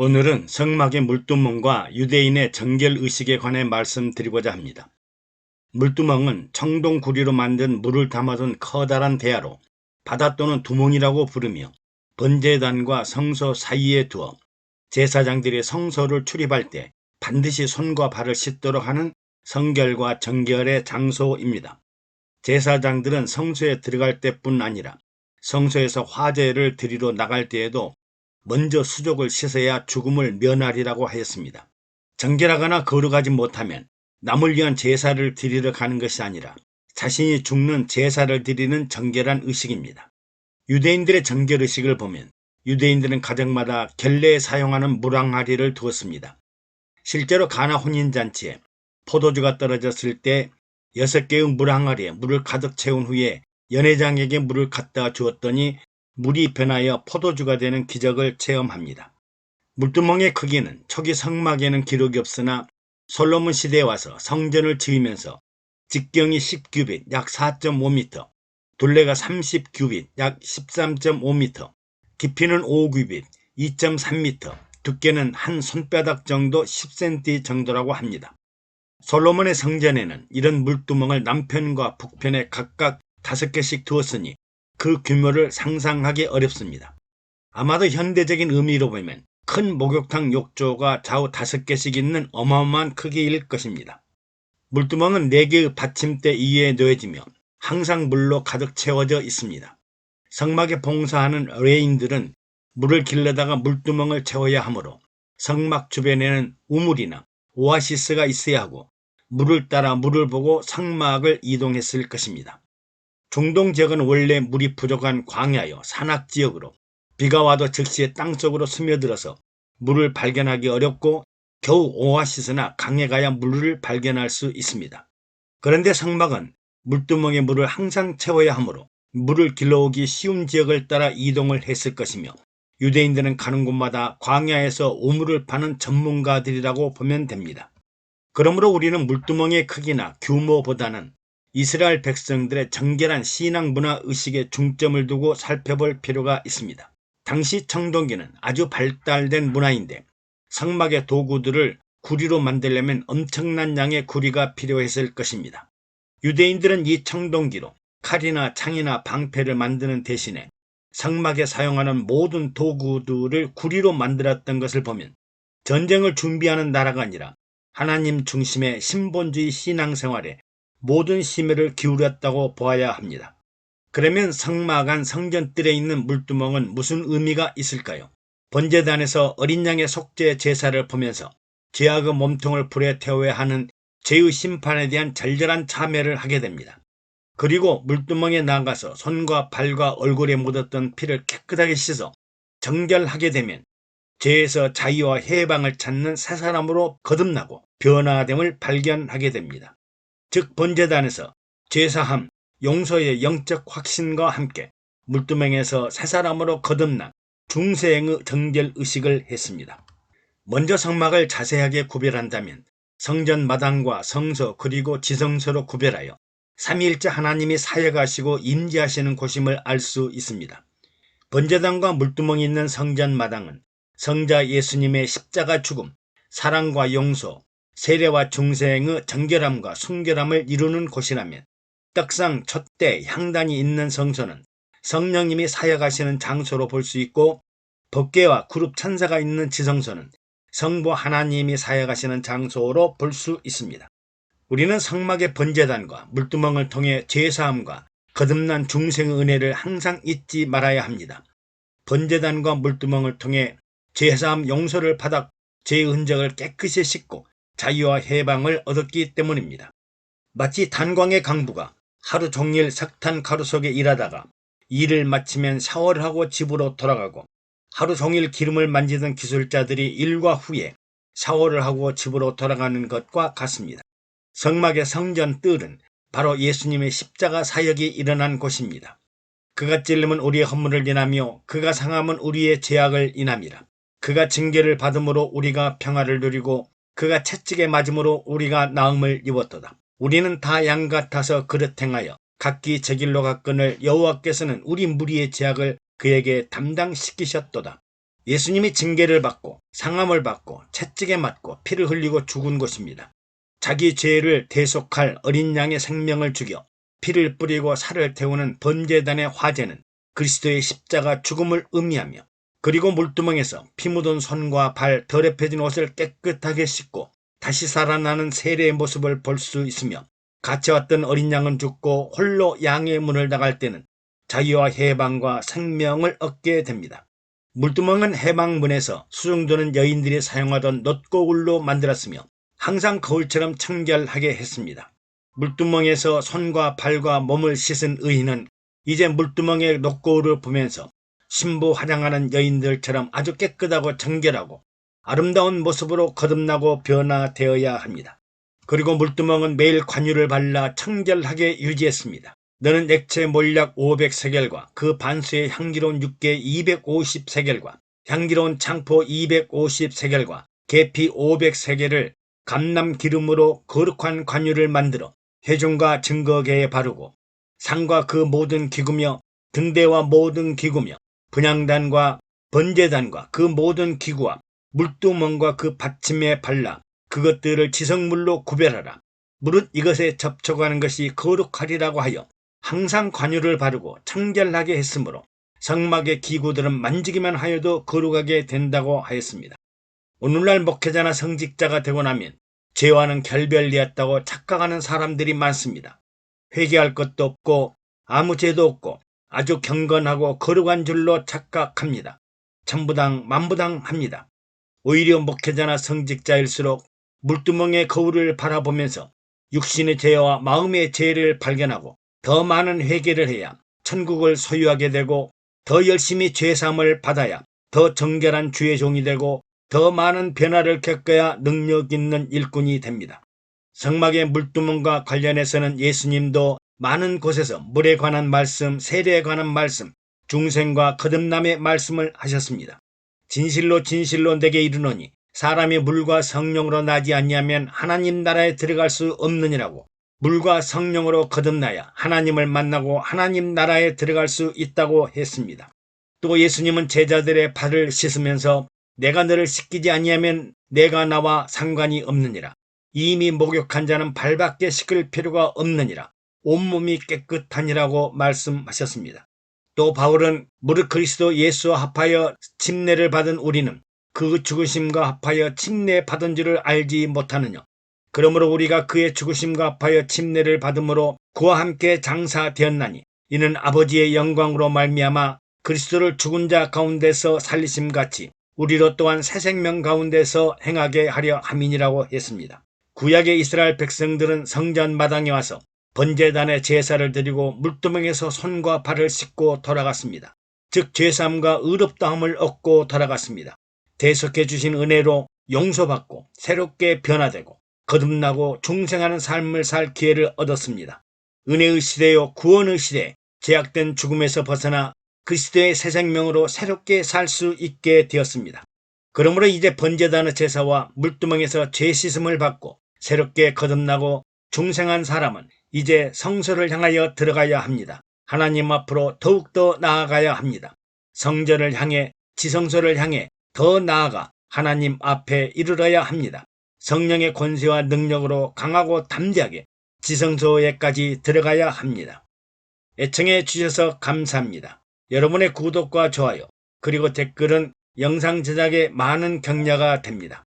오늘은 성막의 물두멍과 유대인의 정결의식에 관해 말씀드리고자 합니다. 물두멍은 청동구리로 만든 물을 담아둔 커다란 대야로 바다 또는 두멍이라고 부르며 번제단과 성소 사이에 두어 제사장들이 성소를 출입할 때 반드시 손과 발을 씻도록 하는 성결과 정결의 장소입니다. 제사장들은 성소에 들어갈 때뿐 아니라 성소에서 화제를 드리러 나갈 때에도 먼저 수족을 씻어야 죽음을 면하리라고 하였습니다. 정결하거나 거룩하지 못하면 남을 위한 제사를 드리러 가는 것이 아니라 자신이 죽는 제사를 드리는 정결한 의식입니다. 유대인들의 정결 의식을 보면 유대인들은 가정마다 결례에 사용하는 물항아리를 두었습니다. 실제로 가나 혼인잔치에 포도주가 떨어졌을 때 여섯 개의 물항아리에 물을 가득 채운 후에 연회장에게 물을 갖다 주었더니 물이 변하여 포도주가 되는 기적을 체험합니다. 물두멍의 크기는 초기 성막에는 기록이 없으나 솔로몬 시대에 와서 성전을 지으면서 직경이 10규빗 약 4.5m, 둘레가 30규빗 약 13.5m, 깊이는 5규빗 2.3m, 두께는 한 손바닥 정도 10cm 정도라고 합니다. 솔로몬의 성전에는 이런 물두멍을 남편과 북편에 각각 다섯 개씩 두었으니 그 규모를 상상하기 어렵습니다. 아마도 현대적인 의미로 보면 큰 목욕탕 욕조가 좌우 다섯 개씩 있는 어마어마한 크기일 것입니다. 물두멍은 네 개의 받침대 위에 놓여지며 항상 물로 가득 채워져 있습니다. 성막에 봉사하는 레인들은 물을 길러다가 물두멍을 채워야 하므로 성막 주변에는 우물이나 오아시스가 있어야 하고 물을 따라 물을 보고 성막을 이동했을 것입니다. 중동 지역은 원래 물이 부족한 광야여 산악 지역으로 비가 와도 즉시 땅속으로 스며들어서 물을 발견하기 어렵고 겨우 오아시스나 강에 가야 물을 발견할 수 있습니다. 그런데 성막은 물두멍에 물을 항상 채워야 하므로 물을 길러오기 쉬운 지역을 따라 이동을 했을 것이며 유대인들은 가는 곳마다 광야에서 우물을 파는 전문가들이라고 보면 됩니다. 그러므로 우리는 물두멍의 크기나 규모보다는 이스라엘 백성들의 정결한 신앙 문화 의식에 중점을 두고 살펴볼 필요가 있습니다. 당시 청동기는 아주 발달된 문화인데 성막의 도구들을 구리로 만들려면 엄청난 양의 구리가 필요했을 것입니다. 유대인들은 이 청동기로 칼이나 창이나 방패를 만드는 대신에 성막에 사용하는 모든 도구들을 구리로 만들었던 것을 보면 전쟁을 준비하는 나라가 아니라 하나님 중심의 신본주의 신앙생활에 모든 심혈을 기울였다고 보아야 합니다. 그러면 성막 안 성전뜰에 있는 물두멍은 무슨 의미가 있을까요? 번제단에서 어린 양의 속죄 제사를 보면서 죄악의 몸통을 불에 태워야 하는 죄의 심판에 대한 절절한 참회를 하게 됩니다. 그리고 물두멍에 나가서 손과 발과 얼굴에 묻었던 피를 깨끗하게 씻어 정결하게 되면 죄에서 자유와 해방을 찾는 새 사람으로 거듭나고 변화됨을 발견하게 됩니다. 즉 번제단에서 제사함, 용서의 영적 확신과 함께 물두멍에서 새 사람으로 거듭난 중생의 정결 의식을 했습니다. 먼저 성막을 자세하게 구별한다면 성전 마당과 성소 그리고 지성소로 구별하여 삼위일체 하나님이 사역하시고 임재하시는 곳임을 알 수 있습니다. 번제단과 물두멍이 있는 성전 마당은 성자 예수님의 십자가 죽음, 사랑과 용서, 세례와 중생의 정결함과 순결함을 이루는 곳이라면 떡상 촛대 향단이 있는 성소는 성령님이 사역하시는 장소로 볼 수 있고 법계와 그룹 천사가 있는 지성소는 성부 하나님이 사역하시는 장소로 볼 수 있습니다. 우리는 성막의 번제단과 물두멍을 통해 제사함과 거듭난 중생의 은혜를 항상 잊지 말아야 합니다. 번제단과 물두멍을 통해 제사함 용서를 받아 죄의 흔적을 깨끗이 씻고 자유와 해방을 얻었기 때문입니다. 마치 단광의 강부가 하루 종일 석탄 가루 속에 일하다가 일을 마치면 샤워를 하고 집으로 돌아가고 하루 종일 기름을 만지던 기술자들이 일과 후에 샤워를 하고 집으로 돌아가는 것과 같습니다. 성막의 성전 뜰은 바로 예수님의 십자가 사역이 일어난 곳입니다. 그가 찔림은 우리의 허물을 인하며 그가 상함은 우리의 죄악을 인함이라. 그가 징계를 받음으로 우리가 평화를 누리고 그가 채찍에 맞음으로 우리가 나음을 입었도다. 우리는 다 양 같아서 그릇 행하여 각기 제 길로 갔거늘 여호와께서는 우리 무리의 죄악을 그에게 담당시키셨도다. 예수님이 징계를 받고 상함을 받고 채찍에 맞고 피를 흘리고 죽은 곳입니다. 자기 죄를 대속할 어린 양의 생명을 죽여 피를 뿌리고 살을 태우는 번제단의 화제는 그리스도의 십자가 죽음을 의미하며 그리고 물두멍에서 피 묻은 손과 발 더럽혀진 옷을 깨끗하게 씻고 다시 살아나는 세례의 모습을 볼 수 있으며 갇혀왔던 어린 양은 죽고 홀로 양의 문을 나갈 때는 자유와 해방과 생명을 얻게 됩니다. 물두멍은 해방문에서 수중도는 여인들이 사용하던 놋고울로 만들었으며 항상 거울처럼 청결하게 했습니다. 물두멍에서 손과 발과 몸을 씻은 의인은 이제 물두멍의 놋고울을 보면서 신부 화장하는 여인들처럼 아주 깨끗하고 정결하고 아름다운 모습으로 거듭나고 변화되어야 합니다. 그리고 물두멍은 매일 관유를 발라 청결하게 유지했습니다. 너는 액체 몰약 500세겔과 그 반수의 향기로운 육개 250세겔과 향기로운 창포 250세겔과 계피 500세겔을 감람 기름으로 거룩한 관유를 만들어 회중과 증거계에 바르고 상과 그 모든 기구며 등대와 모든 기구며 분양단과 번제단과 그 모든 기구와 물두멍과 그 받침에 발라 그것들을 지성물로 구별하라. 무릇 이것에 접촉하는 것이 거룩하리라고 하여 항상 관유를 바르고 청결하게 했으므로 성막의 기구들은 만지기만 하여도 거룩하게 된다고 하였습니다. 오늘날 목회자나 성직자가 되고 나면 죄와는 결별되었다고 착각하는 사람들이 많습니다. 회개할 것도 없고 아무 죄도 없고 아주 경건하고 거룩한 줄로 착각합니다. 천부당 만부당 합니다. 오히려 목회자나 성직자일수록 물두멍의 거울을 바라보면서 육신의 죄와 마음의 죄를 발견하고 더 많은 회개를 해야 천국을 소유하게 되고 더 열심히 죄삼을 받아야 더 정결한 주의 종이 되고 더 많은 변화를 겪어야 능력 있는 일꾼이 됩니다. 성막의 물두멍과 관련해서는 예수님도 많은 곳에서 물에 관한 말씀, 세례에 관한 말씀, 중생과 거듭남의 말씀을 하셨습니다. 진실로 진실로 내게 이르노니 사람이 물과 성령으로 나지 않냐면 하나님 나라에 들어갈 수 없느니라고 물과 성령으로 거듭나야 하나님을 만나고 하나님 나라에 들어갈 수 있다고 했습니다. 또 예수님은 제자들의 발을 씻으면서 내가 너를 씻기지 아니하면 내가 나와 상관이 없느니라. 이미 목욕한 자는 발밖에 씻을 필요가 없느니라. 온몸이 깨끗하니라고 말씀하셨습니다. 또 바울은 무릇 그리스도 예수와 합하여 침례를 받은 우리는 그 죽으심과 합하여 침례 받은 줄을 알지 못하느냐. 그러므로 우리가 그의 죽으심과 합하여 침례를 받음으로 그와 함께 장사되었나니 이는 아버지의 영광으로 말미암아 그리스도를 죽은 자 가운데서 살리심 같이 우리로 또한 새 생명 가운데서 행하게 하려 함이니라고 했습니다. 구약의 이스라엘 백성들은 성전 마당에 와서 번제단에 제사를 드리고 물두멍에서 손과 발을 씻고 돌아갔습니다. 즉 죄삼과 의롭다함을 얻고 돌아갔습니다. 대속해 주신 은혜로 용서받고 새롭게 변화되고 거듭나고 중생하는 삶을 살 기회를 얻었습니다. 은혜의 시대요 구원의 시대 제약된 죽음에서 벗어나 그리스도의 새 생명으로 새롭게 살 수 있게 되었습니다. 그러므로 이제 번제단의 제사와 물두멍에서 죄 씻음을 받고 새롭게 거듭나고 중생한 사람은 이제 성소를 향하여 들어가야 합니다. 하나님 앞으로 더욱더 나아가야 합니다. 성전을 향해 지성소를 향해 더 나아가 하나님 앞에 이르러야 합니다. 성령의 권세와 능력으로 강하고 담대하게 지성소에까지 들어가야 합니다. 애청해 주셔서 감사합니다. 여러분의 구독과 좋아요 그리고 댓글은 영상 제작에 많은 격려가 됩니다.